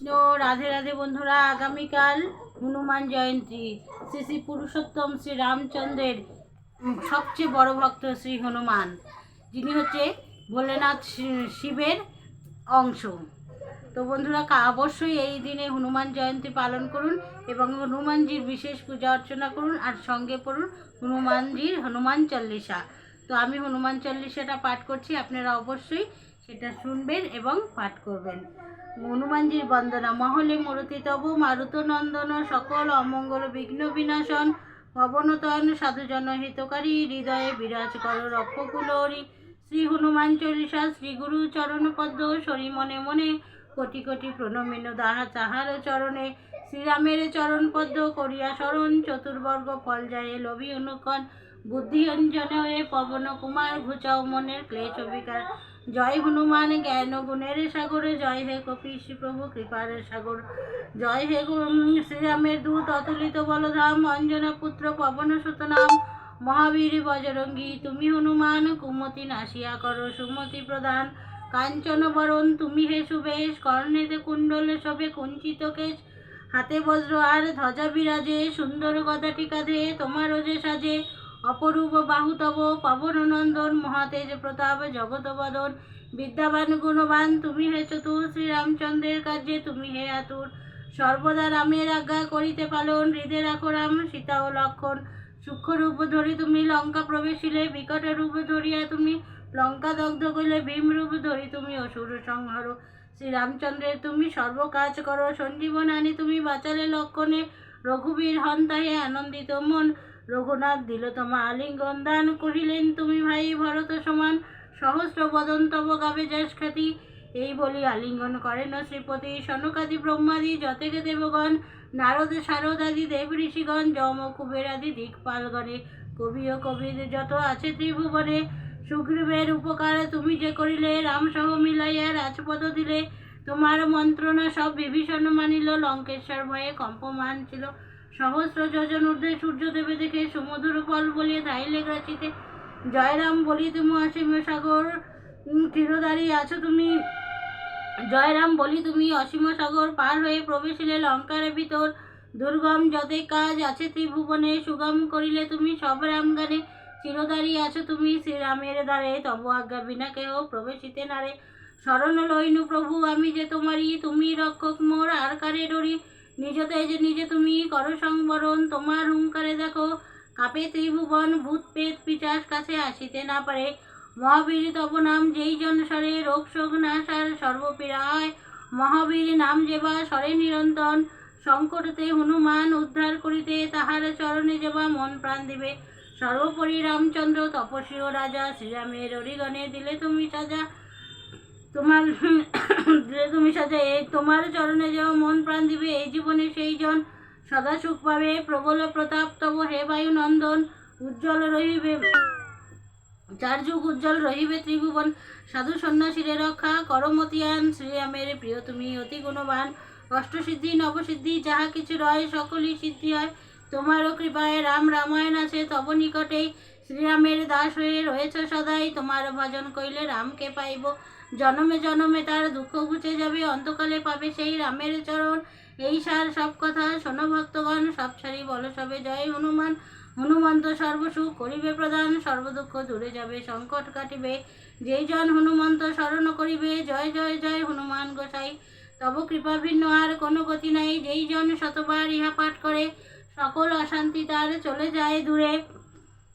কৃষ্ণ রাধে রাধে বন্ধুরা, আগামীকাল হনুমান জয়ন্তী, শ্রী শ্রী পুরুষোত্তম শ্রী রামচন্দ্রের সবচেয়ে বড় ভক্ত শ্রী হনুমান। যিনি হচ্ছে ভোলেনাথ শিবের অংশ। তো বন্ধুরা অবশ্যই এই দিনে হনুমান জয়ন্তী পালন করুন এবং হনুমানজির বিশেষ পূজা অর্চনা করুন আর সঙ্গে পড়ুন হনুমানজির হনুমান চল্লিশা। তো আমি হনুমান চল্লিশাটা পাঠ করছি, আপনারা অবশ্যই সেটা শুনবেন এবং পাঠ করবেন। হনুমানজির বন্দনা, মহলে মূরতি তব মারুত নন্দন, সকল অমঙ্গল বিঘ্ন বিনাশন পবনতন সাধুজন হিতকারী হৃদয়ে বিরাজ কর রক্ষকুলরি শ্রী হনুমান চল্লিশা, শ্রী গুরু চরণ পদ্ম সরি মনে মনে কোটি কোটি প্রণমিন দাহা তাহার চরণে। শ্রীরামের চরণ পদ্ম করিয়া শরণ, চতুর্বর্গ ফল যায় লবি অনুকন বুদ্ধি অঞ্জনে হয়ে পবন কুমার, ঘুচাও মনের ক্লেশ বিকার জয় হনুমান, জ্ঞান গুণের সাগরে, জয় হে কপিস প্রভু, কৃপার সাগর। জয় হে শ্রীরামের দূত, অতুলিত বলধাম, অঞ্জনা পুত্র, পবন সুত নাম মহাবীর বজরঙ্গী। তুমি হনুমান, কুমতি নাসিয়া করো, সুমতি প্রদান। কাঞ্চন বরণ, তুমি হে সুবেশ, কর্ণেতে কুণ্ডলে সবে কুঞ্চিত কেশ। হাতে বজ্র আর ধ্বজা বিরাজে, সুন্দর গদাটি কাঁধে তোমারও যে সাজে। অপরূপ বাহু তব পবন নন্দন মহাতেজ প্রতাপ জগত বদন বিদ্যাবান, গুণবান, তুমি হে চতুর, শ্রীরামচন্দ্রের কার্যে তুমি হে আতুর। সর্বদা রামের আজ্ঞা করিতে পালন, হৃদে রাখো রাম, সীতা ও লক্ষণ। সূক্ষ্ম রূপ ধরি তুমি লঙ্কা প্রবেশিলে বিকট রূপ ধরিয়া তুমি লঙ্কা দগ্ধ করিলে ভীম রূপ ধরি তুমি অসুর সংহার। শ্রীরামচন্দ্রের তুমি সর্ব কাজ করো সঞ্জীবন আনি তুমি বাঁচালে লক্ষণে, রঘুবীর হন তাহে আনন্দিত মন। রঘুনাথ দিল তোমা আলিঙ্গন দান কহিলেন, তুমি ভাই ভরত সমান সহস্র বদন তব গাবে যশ খ্যাতি এই বলি আলিঙ্গন করেন শ্রীপতি সনকাদি ব্রহ্মাদি যতেকে দেবগণ, নারদ শারদ আদি দেব ঋষিগণ, যম কুবের আদি দিকপালগণে কবি ও কবির যত আছে ত্রিভুবনে, সুগ্রীবের উপকার তুমি যে করিলে রাম সহ মিলাইয়া রাজপদ দিলে। তোমার মন্ত্রণা সব বিভীষণ মানিল, লঙ্কেশ্বর ভয়ে কম্পমান ছিল। সহস্র যোজন ঊর্ধ্বে সূর্যদেবে দেখে সমুদ্র ফল বলিয়ে ধাইলে গ্রাচিতে জয়রাম বলি, তুমি অসীম সাগর তীরধারী আছো তুমি। জয়রাম বলি, তুমি অসীম সাগর পার হয়ে প্রবেশিলে লঙ্কার ভিতর। দুর্গম যতে কাজ আছে ত্রিভুবনে, সুগম করিলে তুমি সব রাম গানে চিরদারি আছো তুমি শ্রীরামের দ্বারে, তব আজ্ঞা বিনা কেহ প্রবেশিতে নারে। শরণ লইনু প্রভু, আমি যে তোমারই, তুমি রক্ষক মোর, আর কারে ডরি? নিজতে যে নিজে তুমি করো সংবরণ, তোমার হুঙ্কারে দেখো কাপে ত্রিভুবন, ভূত পেত পিচাস কাছে আসিতে না পারে। মহাবীর তব নাম যেই জন সরে, রোগ শোক নাশার সর্বপীড়া হয় মহাবীর নাম যেবা সরে নিরন্তন সংকটতে হনুমান উদ্ধার করিতে তাহার চরণে যেবা মন প্রাণ দিবে। সর্বোপরি রামচন্দ্র তপস্বী রাজা, শ্রীরামের অরিগণে দিলে তুমি সাজা। তোমার দিলে তুমি সাজা, এই তোমার চরণে যেবা মন প্রাণ দিবে, এই জীবনে সেই জন সদা সুখ পাবে। প্রবল প্রতাপ, তব হে বায়ু নন্দন উজ্জ্বল রহিবে। চার যুগ উজ্জ্বল রহিবে ত্রিভুবন। সাধু সন্ন্যাসীরে রক্ষা করমতিয়ান শ্রীরামের প্রিয়, তুমি অতি গুণবান। অষ্টসিদ্ধি, নবসিদ্ধি, যাহা কিছু রয়, সকলই সিদ্ধি হয়। তোমারও কৃপায় রাম রামায়ণ আছে, তব নিকটেই শ্রীরামের দাস হয়ে রয়েছ সদাই, তোমার ভজন কইলে রামকে পাইব। জনমে জনমে তার দুঃখ ঘুচে যাবে, অন্তকালে পাবে সেই রামের চরণ। এই সার সব কথা শোনো ভক্তগণ, সব ছাড়ি বলো সবে জয় হনুমান। হনুমন্ত সর্বসুখ করিবে প্রদান, সর্বদুঃখ দূরে যাবে, সংকট কাটিবে। যেই জন হনুমন্ত স্মরণ করিবে, জয় জয় জয় হনুমান গোসাই। তব কৃপা ভিন্ন, আর কোনো গতি নাই। যেই জন শতবার ইহা পাঠ করে, সকল অশান্তি তার চলে যায় দূরে।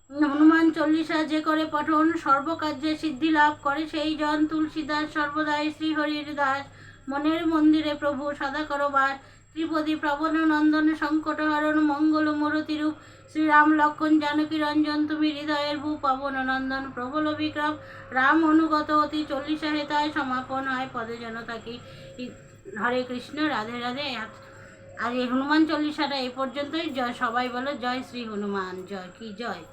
হনুমান চল্লিশা যে করে পঠন, সর্বকার্যে সিদ্ধি লাভ করে সেই জন তুলসীদাস, সর্বদাই শ্রীহরির দাস। মনের মন্দিরে প্রভু সদা করো বাস। ত্রিপদী প্রবণ নন্দন সংকট হরণ মঙ্গল মূরতি রূপ শ্রীরাম লক্ষণ জানকী রঞ্জন তুমি হৃদয়ের ভূ পবন নন্দন প্রবল বিক্রম। রাম অনুগত অতি চল্লিশা হেতায় সমাপন হয় পদে যেন থাকি হরে কৃষ্ণ, রাধে রাধে। আর এই হনুমান চল্লিশাটা এই পর্যন্তই। জয় সবাই বলো, জয় শ্রী হনুমান। জয় কি জয়?